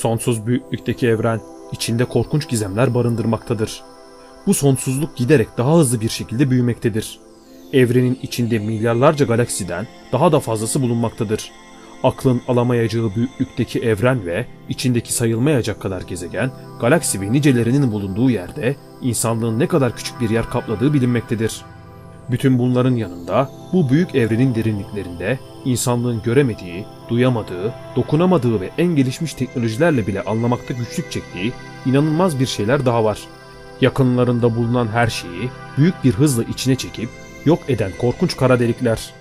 Sonsuz büyüklükteki evren içinde korkunç gizemler barındırmaktadır. Bu sonsuzluk giderek daha hızlı bir şekilde büyümektedir. Evrenin içinde milyarlarca galaksiden daha da fazlası bulunmaktadır. Aklın alamayacağı büyüklükteki evren ve içindeki sayılmayacak kadar gezegen, galaksi ve nicelerinin bulunduğu yerde insanlığın ne kadar küçük bir yer kapladığı bilinmektedir. Bütün bunların yanında bu büyük evrenin derinliklerinde insanlığın göremediği, duyamadığı, dokunamadığı ve en gelişmiş teknolojilerle bile anlamakta güçlük çektiği inanılmaz bir şeyler daha var. Yakınlarında bulunan her şeyi büyük bir hızla içine çekip yok eden korkunç kara delikler.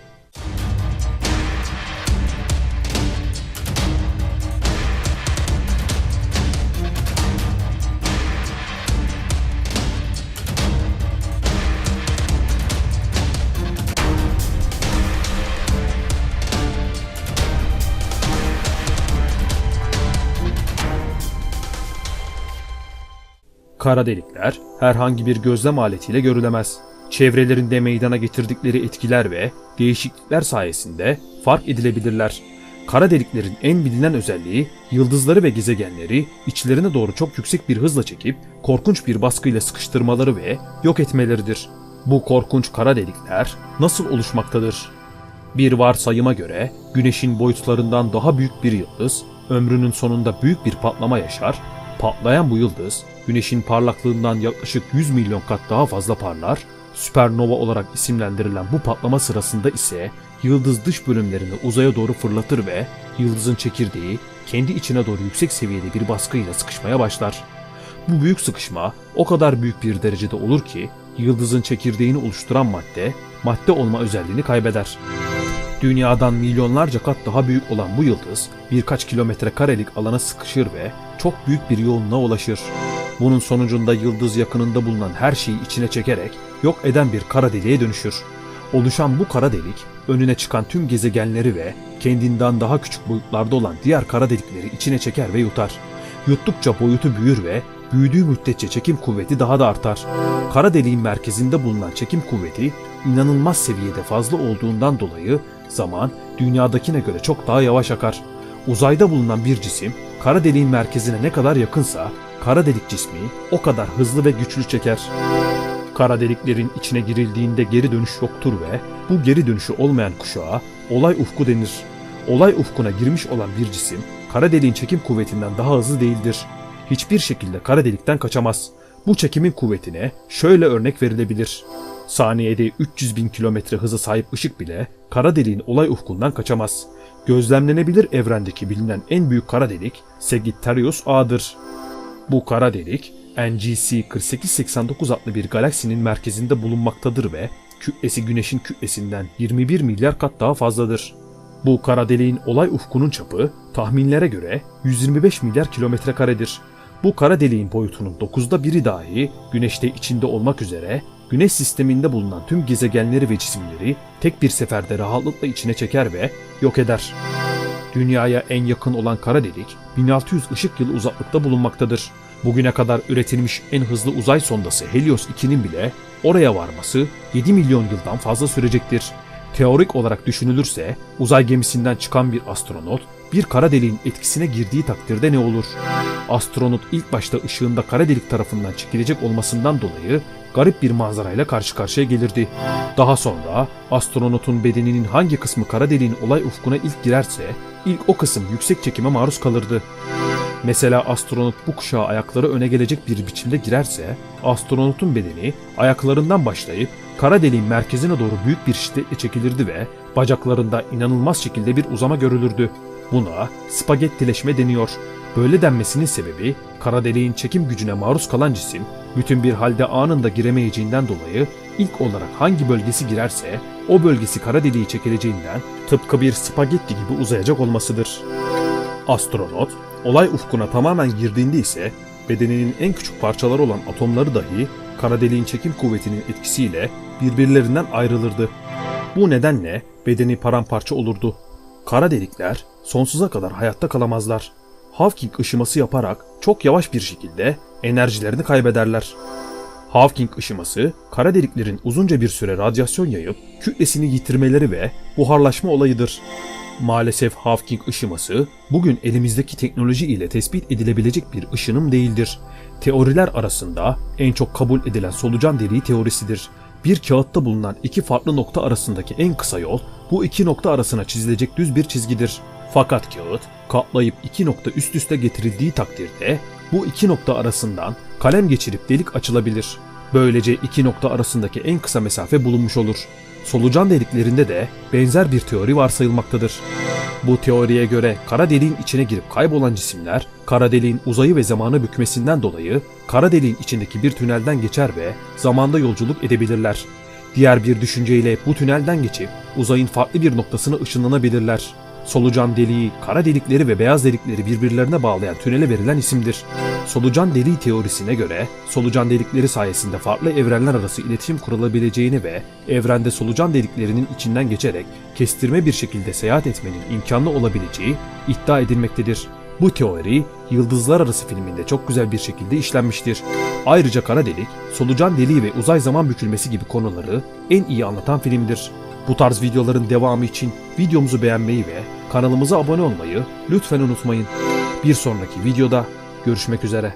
Kara delikler herhangi bir gözlem aletiyle görülemez. Çevrelerinde meydana getirdikleri etkiler ve değişiklikler sayesinde fark edilebilirler. Kara deliklerin en bilinen özelliği yıldızları ve gezegenleri içlerine doğru çok yüksek bir hızla çekip korkunç bir baskıyla sıkıştırmaları ve yok etmeleridir. Bu korkunç kara delikler nasıl oluşmaktadır? Bir varsayıma göre Güneş'in boyutlarından daha büyük bir yıldız ömrünün sonunda büyük bir patlama yaşar. Patlayan bu yıldız Güneş'in parlaklığından yaklaşık 100 milyon kat daha fazla parlar. Süpernova olarak isimlendirilen bu patlama sırasında ise yıldız dış bölümlerini uzaya doğru fırlatır ve yıldızın çekirdeği kendi içine doğru yüksek seviyede bir baskıyla sıkışmaya başlar. Bu büyük sıkışma o kadar büyük bir derecede olur ki yıldızın çekirdeğini oluşturan madde madde olma özelliğini kaybeder. Dünyadan milyonlarca kat daha büyük olan bu yıldız birkaç kilometre karelik alana sıkışır ve çok büyük bir yoğunluğa ulaşır. Bunun sonucunda yıldız yakınında bulunan her şeyi içine çekerek yok eden bir kara deliğe dönüşür. Oluşan bu kara delik önüne çıkan tüm gezegenleri ve kendinden daha küçük boyutlarda olan diğer kara delikleri içine çeker ve yutar. Yuttukça boyutu büyür ve büyüdüğü müddetçe çekim kuvveti daha da artar. Kara deliğin merkezinde bulunan çekim kuvveti inanılmaz seviyede fazla olduğundan dolayı zaman dünyadakine göre çok daha yavaş akar. Uzayda bulunan bir cisim kara deliğin merkezine ne kadar yakınsa kara delik cismi o kadar hızlı ve güçlü çeker. Kara deliklerin içine girildiğinde geri dönüş yoktur ve bu geri dönüşü olmayan kuşağa olay ufku denir. Olay ufkuna girmiş olan bir cisim kara deliğin çekim kuvvetinden daha hızlı değildir. Hiçbir şekilde kara delikten kaçamaz. Bu çekimin kuvvetine şöyle örnek verilebilir. Saniyede 300 bin kilometre hıza sahip ışık bile kara deliğin olay ufkundan kaçamaz. Gözlemlenebilir evrendeki bilinen en büyük kara delik Sagittarius A'dır. Bu kara delik NGC 4889 adlı bir galaksinin merkezinde bulunmaktadır ve kütlesi Güneş'in kütlesinden 21 milyar kat daha fazladır. Bu kara deliğin olay ufkunun çapı tahminlere göre 125 milyar kilometre karedir. Bu kara deliğin boyutunun 9'da biri dahi Güneş'te içinde olmak üzere Güneş sisteminde bulunan tüm gezegenleri ve cisimleri tek bir seferde rahatlıkla içine çeker ve yok eder. Dünyaya en yakın olan kara delik 1600 ışık yılı uzaklıkta bulunmaktadır. Bugüne kadar üretilmiş en hızlı uzay sondası Helios 2'nin bile oraya varması 7 milyon yıldan fazla sürecektir. Teorik olarak düşünülürse uzay gemisinden çıkan bir astronot bir kara deliğin etkisine girdiği takdirde ne olur? Astronot ilk başta ışığında kara delik tarafından çekilecek olmasından dolayı garip bir manzarayla karşı karşıya gelirdi. Daha sonra astronotun bedeninin hangi kısmı kara deliğin olay ufkuna ilk girerse ilk o kısım yüksek çekime maruz kalırdı. Mesela astronot bu kuşağa ayakları öne gelecek bir biçimde girerse, astronotun bedeni ayaklarından başlayıp kara deliğin merkezine doğru büyük bir şiddetle çekilirdi ve bacaklarında inanılmaz şekilde bir uzama görülürdü. Buna spagettileşme deniyor. Böyle denmesinin sebebi kara deliğin çekim gücüne maruz kalan cisim bütün bir halde anında giremeyeceğinden dolayı ilk olarak hangi bölgesi girerse o bölgesi kara deliği çekileceğinden tıpkı bir spagetti gibi uzayacak olmasıdır. Astronot olay ufkuna tamamen girdiğinde ise bedeninin en küçük parçaları olan atomları dahi kara deliğin çekim kuvvetinin etkisiyle birbirlerinden ayrılırdı. Bu nedenle bedeni paramparça olurdu. Kara delikler sonsuza kadar hayatta kalamazlar. Hawking ışıması yaparak çok yavaş bir şekilde enerjilerini kaybederler. Hawking ışıması, kara deliklerin uzunca bir süre radyasyon yayıp kütlesini yitirmeleri ve buharlaşma olayıdır. Maalesef Hawking ışıması bugün elimizdeki teknoloji ile tespit edilebilecek bir ışınım değildir. Teoriler arasında en çok kabul edilen solucan deliği teorisidir. Bir kağıtta bulunan iki farklı nokta arasındaki en kısa yol bu iki nokta arasına çizilecek düz bir çizgidir. Fakat kağıt katlayıp iki nokta üst üste getirildiği takdirde bu iki nokta arasından kalem geçirip delik açılabilir. Böylece iki nokta arasındaki en kısa mesafe bulunmuş olur. Solucan deliklerinde de benzer bir teori varsayılmaktadır. Bu teoriye göre kara deliğin içine girip kaybolan cisimler, kara deliğin uzayı ve zamanı bükmesinden dolayı kara deliğin içindeki bir tünelden geçer ve zamanda yolculuk edebilirler. Diğer bir düşünceyle bu tünelden geçip uzayın farklı bir noktasına ışınlanabilirler. Solucan deliği, kara delikleri ve beyaz delikleri birbirlerine bağlayan tünele verilen isimdir. Solucan deliği teorisine göre solucan delikleri sayesinde farklı evrenler arası iletişim kurulabileceğini ve evrende solucan deliklerinin içinden geçerek kestirme bir şekilde seyahat etmenin imkanlı olabileceği iddia edilmektedir. Bu teori Yıldızlar Arası filminde çok güzel bir şekilde işlenmiştir. Ayrıca kara delik, solucan deliği ve uzay zaman bükülmesi gibi konuları en iyi anlatan filmdir. Bu tarz videoların devamı için videomuzu beğenmeyi ve kanalımıza abone olmayı lütfen unutmayın. Bir sonraki videoda görüşmek üzere.